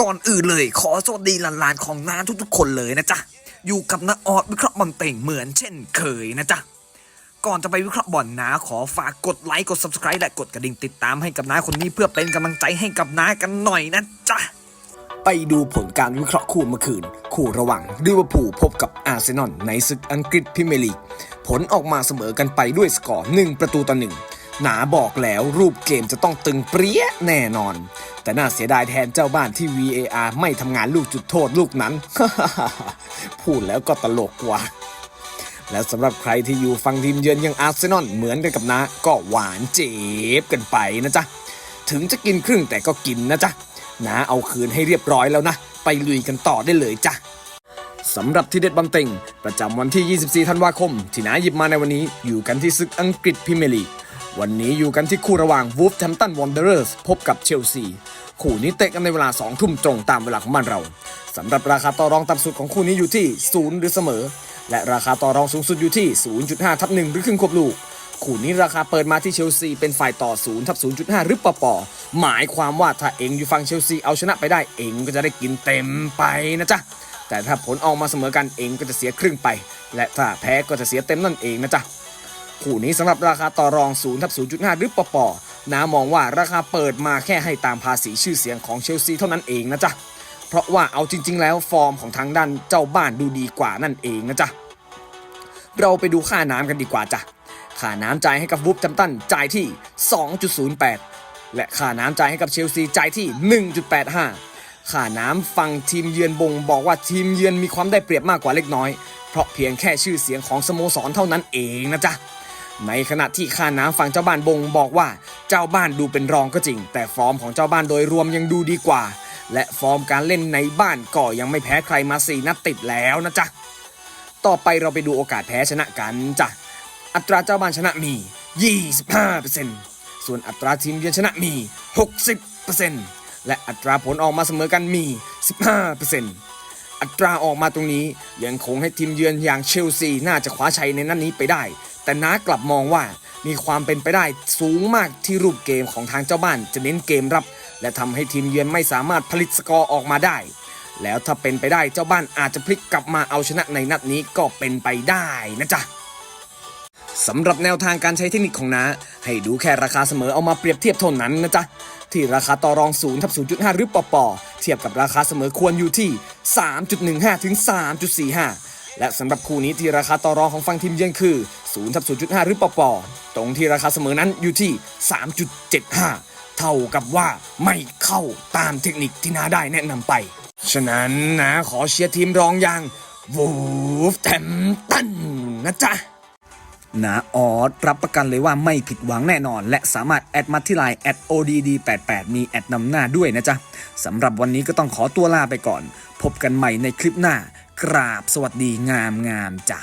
ก่อนอื่นเลย ขอสวัสดีหลานๆของน้าทุกๆ คนเลยนะจ๊ะ อยู่กับน้าออดวิเคราะห์บอลเต่งเหมือนเช่นเคยนะจ๊ะ ก่อนจะไปวิเคราะห์บอลน้าขอฝากกดไลค์กด subscribe และกดกระดิ่งติดตามให้กับน้าคนนี้เพื่อเป็นกำลังใจให้กับน้ากันหน่อยนะจ๊ะ ไปดูผลการวิเคราะห์คู่เมื่อคืน คู่ระหว่างลิเวอร์พูลพบกับอาร์เซนอลในศึกอังกฤษพรีเมียร์ลีก ผลออกมาเสมอกันไปด้วยสกอร์1ประตูต่อหนึ่งหนาบอกแล้วรูปเกมจะต้องตึงเปรี้ยแน่นอน แต่น่าเสียดายแทนเจ้าบ้านที่ VAR ไม่ทำงานลูกจุดโทษลูกนั้น พูดแล้วก็ตลกกว่ะและสำหรับใครที่อยู่ฟังทีมเยือนอย่างอาร์เซนอลเหมือนกันกับนะก็หวานเจ็บกันไปนะจ๊ะ ถึงจะกินครึ่งแต่ก็กินนะจ๊ะนาเอาคืนให้เรียบร้อยแล้วนะ ไปลุยกันต่อได้เลยจ้ะสำหรับที่เด็ดบอลเต็ง ประจำวันที่ 24 ธันวาคม ที่นาหยิบมาในวันนี้อยู่กันที่ศึกอังกฤษพรีเมียร์ลีก วันนี้อยู่กันที่คู่ระหว่างวูฟแฮมตันวอนเดอร์สพบกับเชลซี คู่นี้เตะกันในเวลา 2 ทุ่มตรงตามเวลาของบ้านเราสำหรับราคาต่อรองต่ำสุดของคู่นี้อยู่ที่ 0 หรือเสมอ และราคาต่อรองสูงสุดอยู่ที่ 0.5 ทับ 1 หรือครึ่งควบลูก คู่นี้ราคาเปิดมาที่เชลซีเป็นฝ่ายต่อ 0 ทับ 0.5 หรือปอปอหมายความว่าถ้าเองอยู่ฝั่งเชลซีเอาชนะไปได้เองก็จะได้กินเต็มไปนะจ๊ะแต่ถ้าผลออกมาเสมอกันเองก็จะเสียครึ่งไป และถ้าแพ้ก็จะเสียเต็มนั่นเองนะจ๊ะ คู่นี้สำหรับราคาต่อรอง0ทับ0.5หรือปปอน้ามองว่าราคาเปิดมาแค่ให้ตามภาษีชื่อเสียงของเชลซีเท่านั้นเองนะจ๊ะ เพราะว่าเอาจริง ๆ แล้วฟอร์มของทางด้านเจ้าบ้านดูดีกว่านั่นเองนะจ๊ะ เราไปดูค่าน้ำกันดีกว่าจ้ะ ค่าน้ำจ่ายให้กับวูฟแฮมตันจ่ายที่ 2.08 และค่าน้ำจ่ายให้กับเชลซีจ่ายที่ 1.85 ค่าน้ำฝั่งทีมเยือนบ่งบอกว่าทีมเยือนมีความได้เปรียบมากกว่าเล็กน้อย เพราะเพียงแค่ชื่อเสียงของสโมสรเท่านั้นเองนะจ๊ะ ในขณะที่ค่าน้ำฝั่งเจ้าบ้านบงบอกว่าเจ้าบ้านดูเป็นรองก็จริง แต่ฟอร์มของเจ้าบ้านโดยรวมยังดูดีกว่า และฟอร์มการเล่นในบ้านก็ยังไม่แพ้ใครมาสี่นัดติดแล้วนะจ๊ะต่อไปเราไปดูโอกาสแพ้ชนะกันจ้ะอัตราเจ้าบ้านชนะมี 25%ส่วนอัตราทีมเยือนชนะมี 60%และอัตราผลออกมาเสมอกันมี 15%อัตราออกมาตรงนี้ยังคงให้ทีมเยือนอย่างเชลซีน่าจะคว้าชัยในนัดนนี้ไปได้ แต่น้ากลับมองว่ามีความเป็นไปได้สูงมากที่รูปเกมของทางเจ้าบ้านจะเน้นเกมรับ และทำให้ทีมเยือนไม่สามารถผลิตสกอร์ออกมาได้ แล้วถ้าเป็นไปได้เจ้าบ้านอาจจะพลิกกลับมาเอาชนะในนัดนี้ก็เป็นไปได้นะจ๊ะสำหรับแนวทางการใช้เทคนิคของน้าให้ดูแค่ราคาเสมอเอามาเปรียบเทียบเท่านั้นนะจ๊ะ ที่ราคาต่อรอง0ทับ0.5 หรือปอปอเทียบกับราคาเสมอควรอยู่ที่ 3.15 ถึง 3.45 และสำหรับคู่นี้ที่ราคาต่อรองของฝั่งทีมเยือนคือ0ทับ0.5 หรือปอปอตรงที่ราคาเสมอนั้นอยู่ที่ 3.75 เท่ากับว่าไม่เข้าตามเทคนิคที่น้าได้แนะนำไป ฉะนั้นนะขอเชียร์ทีมรองอย่างวูฟแ a มตันนะจ๊ะนาออสรับประกันเลยว่าไม่ผิดหวังแน่นอน และสามารถแอดมาที่ไลน์แอด @odd88 มีแอดนำหน้าด้วยนะจ๊ะสำหรับวันนี้ก็ต้องขอตัวลาไปก่อน พบกันใหม่ในคลิปหน้า กราบสวัสดีงามงามจ้ะ